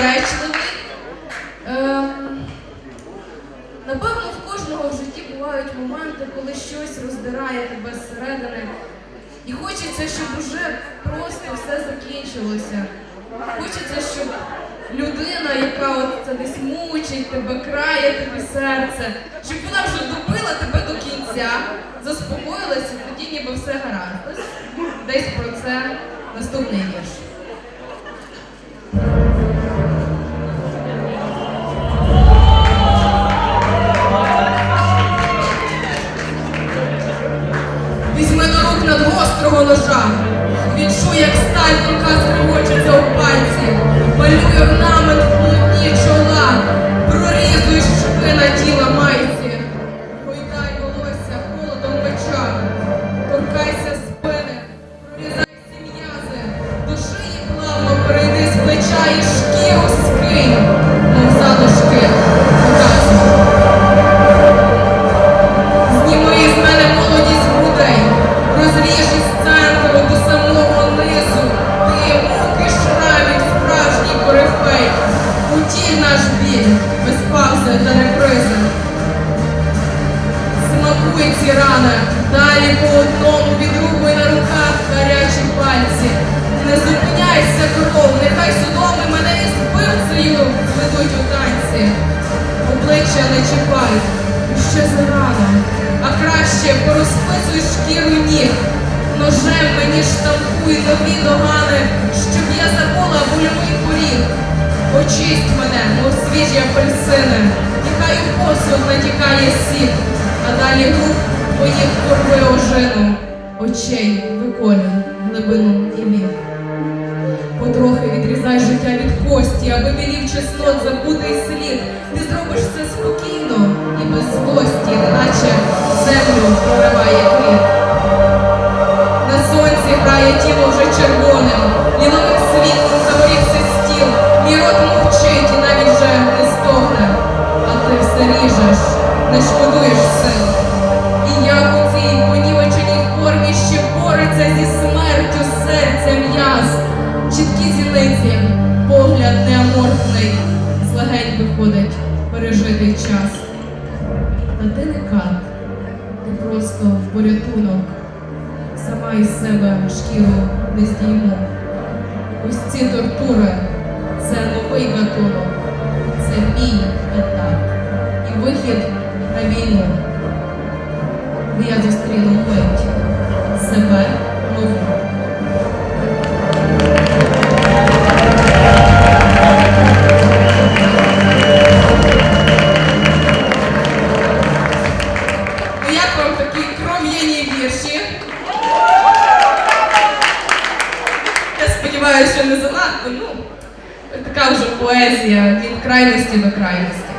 заперечливий. Ем, Напевно, в кожного в житті бувають моменти, коли щось роздирає тебе зсередини. І хочеться, щоб уже просто все закінчилося. Хочеться, щоб людина, яка от це десь мучить тебе, крає тобі серце, щоб вона вже добила тебе до кінця, заспокоїлася, тоді ніби все гаразд. Десь про це наступний вірш. Ножа. Відчуй, як сталь рука скривочиться у пальці, малює орнамент в полотні чола, прорізуй шпина тіла майці, гойдай волосся холодом печа, торкайся Ці далі по одному відрубуй на руках гарячі пальці. Не зупиняйся, кров, нехай судоми мене із вбивцею ведуть у танці. Обличчя не чіпай, ще зарано, а краще порозписуй шкіру ніг. Ножем мені штампуй нові догани, щоб я забула больовий поріг. Очисть мене, мов свіжі апельсини, нехай у посуд натікає сік, а далі рук твоїх порви ожину, очей виколюй глибину і вік. Потрохи відрізай життя від кості, аби білів чеснот забутий слід. Ти зробиш це спокійно і без злості, наче землю прориває крик. На сонці грає тіло вже червоним, ліловим світлом загорівся стіл, мій рот мовчить і навіть вже не стогне, а ти все ріжеш, не шкодуєш сил. Чіткі зіниці, погляд неаморфний, з легень виходить пережитий час. Та ти не кат, ти просто в порятунок, сама із себе шкіру не здійму. Ось ці тортури це новий гатунок, це мій етап. І вихід на війну. Я зустріну мить вірші? Я сподіваюся, що не занадто, ну, така вже поезія від крайності до крайності.